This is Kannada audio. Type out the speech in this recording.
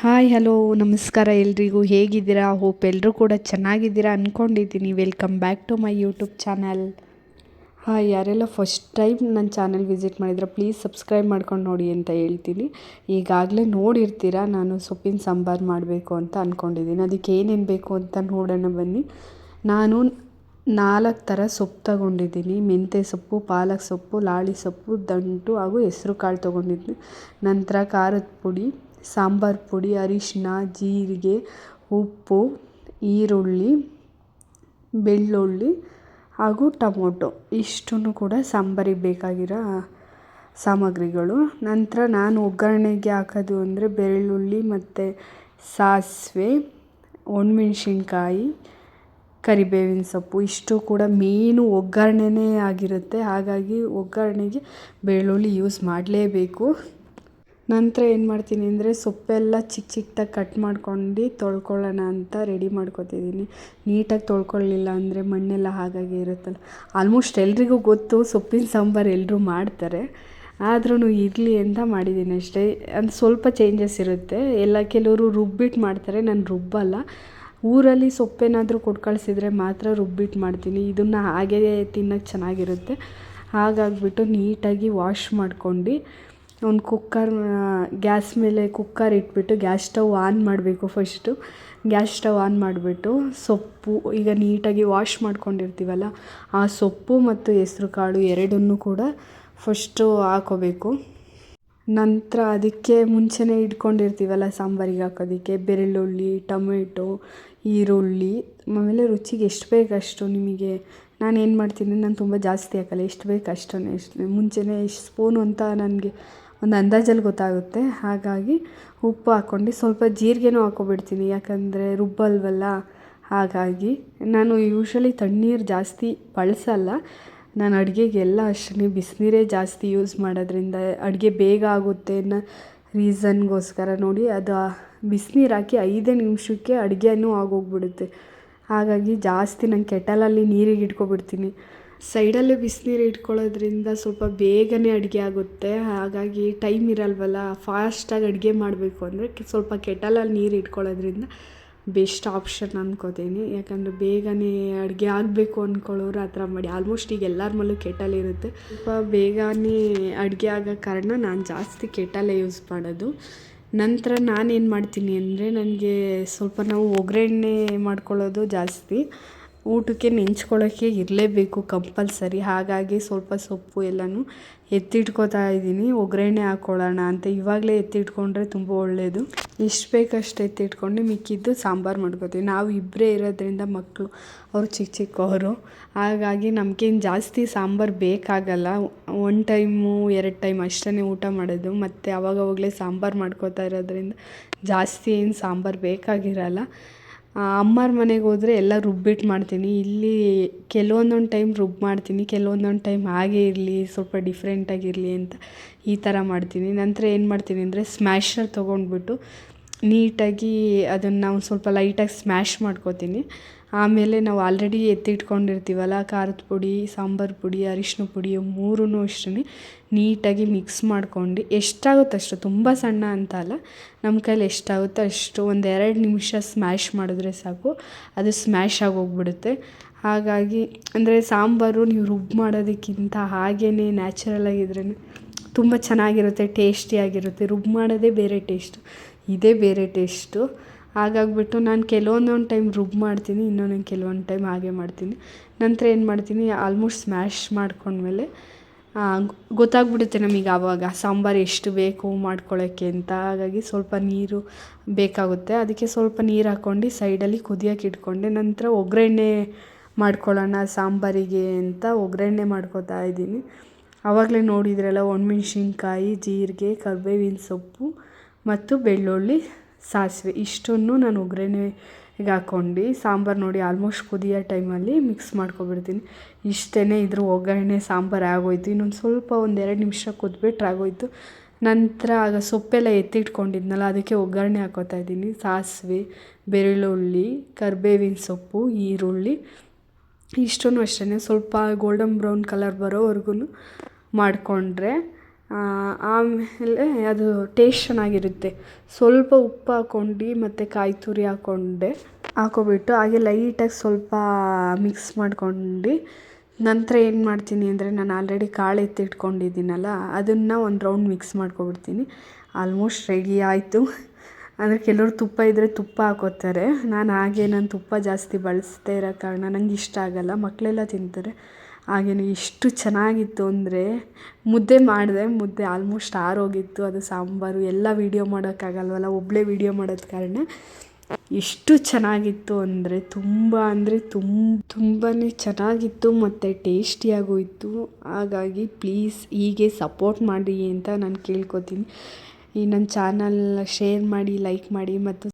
ಹಾಯ್, ಹಲೋ, ನಮಸ್ಕಾರ ಎಲ್ರಿಗೂ. ಹೇಗಿದ್ದೀರಾ? ಹೋಪ್ ಎಲ್ಲರೂ ಕೂಡ ಚೆನ್ನಾಗಿದ್ದೀರಾ ಅಂದ್ಕೊಂಡಿದ್ದೀನಿ welcome back to my YouTube channel ಹಾಂ ಯಾರೆಲ್ಲ ಫಸ್ಟ್ ಟೈಮ್ ನನ್ನ ಚಾನಲ್ ವಿಸಿಟ್ ಮಾಡಿದ್ರೆ ಪ್ಲೀಸ್ ಸಬ್ಸ್ಕ್ರೈಬ್ ಮಾಡ್ಕೊಂಡು ನೋಡಿ ಅಂತ ಹೇಳ್ತೀನಿ. ಈಗಾಗಲೇ ನೋಡಿರ್ತೀರ, ನಾನು ಸೊಪ್ಪಿನ ಸಾಂಬಾರು ಮಾಡಬೇಕು ಅಂತ ಅಂದ್ಕೊಂಡಿದ್ದೀನಿ ಅದಕ್ಕೆ ಏನೇನು ಬೇಕು ಅಂತ ನೋಡೋಣ ಬನ್ನಿ. ನಾನು ನಾಲ್ಕು ಥರ ಸೊಪ್ಪು ತಗೊಂಡಿದ್ದೀನಿ. ಮೆಂತ್ಯ ಸೊಪ್ಪು, ಪಾಲಕ್ ಸೊಪ್ಪು, ಲಾಳಿ ಸೊಪ್ಪು, ದಂಟು ಹಾಗೂ ಹೆಸರು ಕಾಳು ತೊಗೊಂಡಿದ್ದೀನಿ. ನಂತರ ಖಾರದ ಪುಡಿ ಸಾಂಬಾರು ಪುಡಿ ಅರಿಶಿನ ಜೀರಿಗೆ, ಉಪ್ಪು, ಈರುಳ್ಳಿ, ಬೆಳ್ಳುಳ್ಳಿ ಹಾಗೂ ಟೊಮೊಟೊ. ಇಷ್ಟನ್ನು ಕೂಡ ಸಾಂಬಾರಿಗೆ ಬೇಕಾಗಿರೋ ಸಾಮಗ್ರಿಗಳು. ನಂತರ ನಾನು ಒಗ್ಗರಣೆಗೆ ಹಾಕೋದು ಅಂದರೆ ಬೆಳ್ಳುಳ್ಳಿ ಮತ್ತು ಸಾಸಿವೆ, ಒಣಮೆಣ್ಸಿನ್ಕಾಯಿ, ಕರಿಬೇವಿನ ಸೊಪ್ಪು. ಇಷ್ಟು ಕೂಡ ಮೇನು ಒಗ್ಗರಣೆನೇ ಆಗಿರುತ್ತೆ. ಹಾಗಾಗಿ ಒಗ್ಗರಣೆಗೆ ಬೆಳ್ಳುಳ್ಳಿ ಯೂಸ್ ಮಾಡಲೇಬೇಕು. ನಂತರ ಏನು ಮಾಡ್ತೀನಿ ಅಂದರೆ ಸೊಪ್ಪೆಲ್ಲ ಚಿಕ್ಕ ಚಿಕ್ಕದಾಗಿ ಕಟ್ ಮಾಡ್ಕೊಂಡು ತೊಳ್ಕೊಳ್ಳೋಣ ಅಂತ ರೆಡಿ ಮಾಡ್ಕೊತಿದ್ದೀನಿ. ನೀಟಾಗಿ ತೊಳ್ಕೊಳ್ಳಿಲ್ಲ ಅಂದರೆ ಮಣ್ಣೆಲ್ಲ ಹಾಗಾಗಿ ಇರುತ್ತಲ್ಲ. ಆಲ್ಮೋಸ್ಟ್ ಎಲ್ರಿಗೂ ಗೊತ್ತು ಸೊಪ್ಪಿನ ಸಾಂಬಾರು ಎಲ್ಲರೂ ಮಾಡ್ತಾರೆ. ಆದ್ರೂ ಇರಲಿ ಅಂತ ಮಾಡಿದ್ದೀನಿ ಅಷ್ಟೇ. ಅದು ಸ್ವಲ್ಪ ಚೇಂಜಸ್ ಇರುತ್ತೆ. ಎಲ್ಲ ಕೆಲವರು ರುಬ್ಬಿಟ್ಟು ಮಾಡ್ತಾರೆ. ನಾನು ರುಬ್ಬಲ್ಲ. ಊರಲ್ಲಿ ಸೊಪ್ಪೇನಾದರೂ ಕೊಟ್ಟು ಕಳಿಸಿದ್ರೆ ಮಾತ್ರ ರುಬ್ಬಿಟ್ಟು ಮಾಡ್ತೀನಿ. ಇದನ್ನು ಹಾಗೇ ತಿನ್ನೋಕ್ಕೆ ಚೆನ್ನಾಗಿರುತ್ತೆ. ಹಾಗಾಗ್ಬಿಟ್ಟು ನೀಟಾಗಿ ವಾಶ್ ಮಾಡ್ಕೊಂಡು ಒಂದು ಕುಕ್ಕರ್ ಗ್ಯಾಸ್ ಮೇಲೆ ಕುಕ್ಕರ್ ಇಟ್ಬಿಟ್ಟು ಗ್ಯಾಸ್ ಸ್ಟವ್ ಆನ್ ಮಾಡಬೇಕು ಫಸ್ಟು. ಗ್ಯಾಸ್ ಸ್ಟವ್ ಆನ್ ಮಾಡಿಬಿಟ್ಟು ಸೊಪ್ಪು, ಈಗ ನೀಟಾಗಿ ವಾಶ್ ಮಾಡ್ಕೊಂಡಿರ್ತೀವಲ್ಲ, ಆ ಸೊಪ್ಪು ಮತ್ತು ಹೆಸ್ರು ಕಾಳು ಎರಡನ್ನೂ ಕೂಡ ಫಸ್ಟು ಹಾಕೋಬೇಕು. ನಂತರ ಅದಕ್ಕೆ ಮುಂಚೆನೇ ಇಟ್ಕೊಂಡಿರ್ತೀವಲ್ಲ, ಸಾಂಬಾರಿಗೆ ಹಾಕೋದಕ್ಕೆ, ಬೆಳ್ಳುಳ್ಳಿ, ಟೊಮೆಟೊ, ಈರುಳ್ಳಿ, ಆಮೇಲೆ ರುಚಿಗೆ ಎಷ್ಟು ಬೇಕಷ್ಟು ನಿಮಗೆ ನಾನು ಏನು ಮಾಡ್ತೀನಿ, ನಾನು ತುಂಬ ಜಾಸ್ತಿ ಹಾಕಲ್ಲ, ಎಷ್ಟು ಬೇಕು ಅಷ್ಟೇ ಎಷ್ಟು, ಮುಂಚೆನೇ ಎಷ್ಟು ಸ್ಪೂನು ಅಂತ ನನಗೆ ಒಂದು ಅಂದಾಜಲ್ಲಿ ಗೊತ್ತಾಗುತ್ತೆ. ಹಾಗಾಗಿ ಉಪ್ಪು ಹಾಕ್ಕೊಂಡು ಸ್ವಲ್ಪ ಜೀರಿಗೆನೂ ಹಾಕ್ಕೊಬಿಡ್ತೀನಿ. ಯಾಕಂದರೆ ರುಬ್ಬಲ್ವಲ್ಲ? ಹಾಗಾಗಿ ನಾನು ಯೂಶ್ವಲಿ ತಣ್ಣೀರು ಜಾಸ್ತಿ ಬಳಸಲ್ಲ. ನಾನು ಅಡುಗೆಗೆಲ್ಲ ಅಷ್ಟೇ ಬಿಸಿನೀರೇ ಜಾಸ್ತಿ ಯೂಸ್ ಮಾಡೋದ್ರಿಂದ ಅಡುಗೆ ಬೇಗ ಆಗುತ್ತೆ ಅನ್ನೋ ರೀಸನ್ಗೋಸ್ಕರ ನೋಡಿ ಅದು ಬಿಸಿನೀರು ಹಾಕಿ ಐದೇ ನಿಮಿಷಕ್ಕೆ ಅಡುಗೆನೂ ಆಗೋಗ್ಬಿಡುತ್ತೆ. ಹಾಗಾಗಿ ಜಾಸ್ತಿ ನಾನು ಕೆಟಲಲ್ಲಿ ನೀರಿಗೆ ಇಟ್ಕೊಬಿಡ್ತೀನಿ. ಸೈಡಲ್ಲೇ ಬಿಸಿನೀರು ಇಟ್ಕೊಳ್ಳೋದ್ರಿಂದ ಸ್ವಲ್ಪ ಬೇಗನೆ ಅಡುಗೆ ಆಗುತ್ತೆ. ಹಾಗಾಗಿ ಟೈಮ್ ಇರಲ್ವಲ್ಲ, ಫಾಸ್ಟಾಗಿ ಅಡುಗೆ ಮಾಡಬೇಕು ಅಂದರೆ ಸ್ವಲ್ಪ ಕೆಟಲಲ್ಲಿ ನೀರು ಇಟ್ಕೊಳ್ಳೋದ್ರಿಂದ ಬೆಸ್ಟ್ ಆಪ್ಷನ್ ಅಂದ್ಕೋತೀನಿ ಯಾಕಂದರೆ ಬೇಗನೆ ಅಡುಗೆ ಆಗಬೇಕು ಅಂದ್ಕೊಳ್ಳೋರು ಆ ಥರ ಮಾಡಿ, ಆಲ್ಮೋಸ್ಟ್ ಈಗ ಎಲ್ಲರ ಮೇಲೂ ಕೆಟಲ್ ಇರುತ್ತೆ. ಸ್ವಲ್ಪ ಬೇಗನೆ ಅಡುಗೆ ಆಗೋ ಕಾರಣ ನಾನು ಜಾಸ್ತಿ ಕೆಟಲೇ ಯೂಸ್ ಮಾಡೋದು. ನಂತರ ನಾನೇನು ಮಾಡ್ತೀನಿ ಅಂದರೆ, ನನಗೆ ಸ್ವಲ್ಪ ನಾವು ಒಗ್ಗರಣೆ ಮಾಡ್ಕೊಳ್ಳೋದು ಜಾಸ್ತಿ. ಊಟಕ್ಕೆ ನೆಂಚ್ಕೊಳ್ಳೋಕ್ಕೆ ಇರಲೇಬೇಕು ಕಂಪಲ್ಸರಿ. ಹಾಗಾಗಿ ಸ್ವಲ್ಪ ಸೊಪ್ಪು ಎಲ್ಲನೂ ಎತ್ತಿಟ್ಕೋತಾ ಇದ್ದೀನಿ. ಒಗ್ಗರಣೆ ಹಾಕ್ಕೊಳ್ಳೋಣ ಅಂತ ಇವಾಗಲೇ ಎತ್ತಿಟ್ಕೊಂಡ್ರೆ ತುಂಬ ಒಳ್ಳೆಯದು ಎಷ್ಟು ಬೇಕಷ್ಟು ಎತ್ತಿಟ್ಕೊಂಡು ಮಿಕ್ಕಿದ್ದು ಸಾಂಬಾರು ಮಾಡ್ಕೋತೀವಿ. ನಾವು ಇಬ್ಬರೇ ಇರೋದ್ರಿಂದ ಮಕ್ಕಳು ಅವರು ಚಿಕ್ಕ ಚಿಕ್ಕವರು ಹಾಗಾಗಿ ನಮಗೇನು ಜಾಸ್ತಿ ಸಾಂಬಾರು ಬೇಕಾಗಲ್ಲ. ಒನ್ ಟೈಮು, ಎರಡು ಟೈಮ್ ಅಷ್ಟೇ ಊಟ ಮಾಡೋದು. ಮತ್ತು ಅವಾಗವಾಗಲೇ ಸಾಂಬಾರು ಮಾಡ್ಕೋತಾ ಇರೋದ್ರಿಂದ ಜಾಸ್ತಿ ಏನು ಸಾಂಬಾರು ಬೇಕಾಗಿರಲ್ಲ. ಅಮ್ಮರ ಮನೆಗೆ ಹೋದರೆ ಎಲ್ಲ ರುಬ್ಬಿಟ್ಟು ಮಾಡ್ತೀನಿ. ಇಲ್ಲಿ ಕೆಲವೊಂದೊಂದು ಟೈಮ್ ರುಬ್ಬಿ ಮಾಡ್ತೀನಿ, ಕೆಲವೊಂದೊಂದು ಟೈಮ್ ಹಾಗೇ ಇರಲಿ, ಸ್ವಲ್ಪ ಡಿಫ್ರೆಂಟಾಗಿರಲಿ ಅಂತ ಈ ಥರ ಮಾಡ್ತೀನಿ. ನಂತರ ಏನು ಮಾಡ್ತೀನಿ ಅಂದರೆ ಸ್ಮ್ಯಾಶರ್ ತೊಗೊಂಡ್ಬಿಟ್ಟು ನೀಟಾಗಿ ಅದನ್ನು ಒಂದು ಸ್ವಲ್ಪ ಲೈಟಾಗಿ ಸ್ಮ್ಯಾಶ್ ಮಾಡ್ಕೊತೀನಿ. ಆಮೇಲೆ ನಾವು ಆಲ್ರೆಡಿ ಎತ್ತಿಟ್ಕೊಂಡಿರ್ತೀವಲ್ಲ, ಖಾರದ ಪುಡಿ, ಸಾಂಬಾರು ಪುಡಿ ಅರಿಶಿನ ಪುಡಿ ಮೂರೂ ಅಷ್ಟೇ ನೀಟಾಗಿ ಮಿಕ್ಸ್ ಮಾಡ್ಕೊಂಡು ಎಷ್ಟಾಗುತ್ತೆ ಅಷ್ಟು, ತುಂಬ ಸಣ್ಣ ಅಂತ ಅಲ್ಲ, ನಮ್ಮ ಕೈಲಿ ಎಷ್ಟಾಗುತ್ತೋ ಅಷ್ಟು ಒಂದು ಎರಡು ನಿಮಿಷ ಸ್ಮ್ಯಾಶ್ ಮಾಡಿದ್ರೆ ಸಾಕು, ಅದು ಸ್ಮ್ಯಾಶ್ ಆಗೋಗ್ಬಿಡುತ್ತೆ. ಹಾಗಾಗಿ ಅಂದರೆ ಸಾಂಬಾರು ನೀವು ರುಬ್ಬಿ ಮಾಡೋದಕ್ಕಿಂತ ಹಾಗೇ ನ್ಯಾಚುರಲಾಗಿದ್ರೇ ತುಂಬ ಚೆನ್ನಾಗಿರುತ್ತೆ ಟೇಸ್ಟಿಯಾಗಿರುತ್ತೆ ರುಬ್ಬಿ ಮಾಡೋದೇ ಬೇರೆ ಟೇಸ್ಟು ಇದೇ ಬೇರೆ ಟೇಸ್ಟು ಹಾಗಾಗ್ಬಿಟ್ಟು ನಾನು ಕೆಲವೊಂದೊಂದು ಟೈಮ್ ರುಬ್ ಮಾಡ್ತೀನಿ, ಇನ್ನೊಂದೊಂದು ಕೆಲವೊಂದು ಟೈಮ್ ಹಾಗೆ ಮಾಡ್ತೀನಿ. ನಂತರ ಏನು ಮಾಡ್ತೀನಿ ಆಲ್ಮೋಸ್ಟ್ ಸ್ಮ್ಯಾಶ್ ಮಾಡ್ಕೊಂಡ್ಮೇಲೆ ಗೊತ್ತಾಗ್ಬಿಡುತ್ತೆ ನಮಗೆ ಆವಾಗ ಸಾಂಬಾರು ಎಷ್ಟು ಬೇಕು ಮಾಡ್ಕೊಳ್ಳೋಕ್ಕೆ ಅಂತ. ಹಾಗಾಗಿ ಸ್ವಲ್ಪ ನೀರು ಬೇಕಾಗುತ್ತೆ. ಅದಕ್ಕೆ ಸ್ವಲ್ಪ ನೀರು ಹಾಕ್ಕೊಂಡು ಸೈಡಲ್ಲಿ ಕುದಿಯೋಕೆ ಇಟ್ಕೊಂಡೆ. ನಂತರ ಒಗ್ಗರಣೆ ಮಾಡ್ಕೊಳ್ಳೋಣ ಸಾಂಬಾರಿಗೆ ಅಂತ ಒಗ್ಗರಣೆ ಮಾಡ್ಕೊತಾ ಇದ್ದೀನಿ. ಆವಾಗಲೇ ನೋಡಿದ್ರಲ್ಲ ಒಣಮೆಣ್ಸಿನ್ಕಾಯಿ, ಜೀರಿಗೆ, ಕರ್ಬೇವಿನ ಸೊಪ್ಪು ಮತ್ತು ಬೆಳ್ಳುಳ್ಳಿ. ಸಾಸಿವೆ, ಇಷ್ಟನ್ನು ನಾನು ಒಗ್ಗರಣೆಗೆ ಹಾಕ್ಕೊಂಡು ಸಾಂಬಾರು ನೋಡಿ ಆಲ್ಮೋಸ್ಟ್ ಕುದಿಯೋ ಟೈಮಲ್ಲಿ ಮಿಕ್ಸ್ ಮಾಡ್ಕೊಬಿಡ್ತೀನಿ. ಇಷ್ಟೇ ಇದ್ರ ಒಗ್ಗರಣೆ, ಸಾಂಬಾರು ಆಗೋಯ್ತು. ಇನ್ನೊಂದು ಸ್ವಲ್ಪ ಒಂದು ಎರಡು ನಿಮಿಷ ಕುದ್ಬಿಟ್ರೆ ಆಗೋಯ್ತು. ನಂತರ ಆಗ ಸೊಪ್ಪೆಲ್ಲ ಎತ್ತಿಟ್ಕೊಂಡಿದ್ನಲ್ಲ, ಅದಕ್ಕೆ ಒಗ್ಗರಣೆ ಹಾಕೋತಾ ಇದ್ದೀನಿ. ಸಾಸಿವೆ, ಬೆಳ್ಳುಳ್ಳಿ, ಕರ್ಬೇವಿನ ಸೊಪ್ಪು, ಈರುಳ್ಳಿ. ಇಷ್ಟೂ ಅಷ್ಟೇ ಸ್ವಲ್ಪ ಗೋಲ್ಡನ್ ಬ್ರೌನ್ ಕಲರ್ ಬರೋವರೆಗೂ ಮಾಡಿಕೊಂಡ್ರೆ ಆಮೇಲೆ ಅದು ಟೇಸ್ಟ್ ಚೆನ್ನಾಗಿರುತ್ತೆ. ಸ್ವಲ್ಪ ಉಪ್ಪು ಹಾಕ್ಕೊಂಡು ಮತ್ತು ಕಾಯಿ ತುರಿ ಹಾಕ್ಕೊಂಡೆ. ಹಾಕ್ಕೊಬಿಟ್ಟು ಹಾಗೆ ಲೈಟಾಗಿ ಸ್ವಲ್ಪ ಮಿಕ್ಸ್ ಮಾಡ್ಕೊಂಡು ನಂತರ ಏನು ಮಾಡ್ತೀನಿ ಅಂದರೆ ನಾನು ಆಲ್ರೆಡಿ ಕಾಳು ಎತ್ತಿಟ್ಕೊಂಡಿದ್ದೀನಲ್ಲ, ಅದನ್ನು ಒಂದು ರೌಂಡ್ ಮಿಕ್ಸ್ ಮಾಡ್ಕೊಬಿಡ್ತೀನಿ. ಆಲ್ಮೋಸ್ಟ್ ರೆಡಿ ಆಯಿತು. ಅಂದರೆ ಕೆಲವರು ತುಪ್ಪ ಇದ್ದರೆ ತುಪ್ಪ ಹಾಕೋತಾರೆ. ನಾನು ಹಾಗೆ ನಾನು ತುಪ್ಪ ಜಾಸ್ತಿ ಬಳಸದೇ ಇರೋ ಕಾರಣ ನನಗೆ ಇಷ್ಟ ಆಗಲ್ಲ. ಮಕ್ಕಳೆಲ್ಲ ತಿಂತಾರೆ. ಹಾಗೆಯೇ ಎಷ್ಟು ಚೆನ್ನಾಗಿತ್ತು ಅಂದರೆ ಮುದ್ದೆ ಮಾಡಿದೆ, ಮುದ್ದೆ ಆಲ್ಮೋಸ್ಟ್ ಆರೋಗಿತ್ತು. ಅದು ಸಾಂಬಾರು, ಎಲ್ಲ ವೀಡಿಯೋ ಮಾಡೋಕ್ಕಾಗಲ್ವಲ್ಲ ಒಬ್ಬಳೇ ವೀಡಿಯೋ ಮಾಡೋದ ಕಾರಣ. ಎಷ್ಟು ಚೆನ್ನಾಗಿತ್ತು ಅಂದರೆ ತುಂಬ ಅಂದರೆ ತುಂಬ ತುಂಬಾ ಚೆನ್ನಾಗಿತ್ತು ಮತ್ತು ಟೇಸ್ಟಿಯಾಗೂ ಇತ್ತು. ಹಾಗಾಗಿ ಪ್ಲೀಸ್ ಹೀಗೆ ಸಪೋರ್ಟ್ ಮಾಡಿ ಅಂತ ನಾನು ಕೇಳ್ಕೊತೀನಿ. ಈ ನನ್ನ ಚಾನಲ್ ಶೇರ್ ಮಾಡಿ ಲೈಕ್ ಮಾಡಿ ಮತ್ತು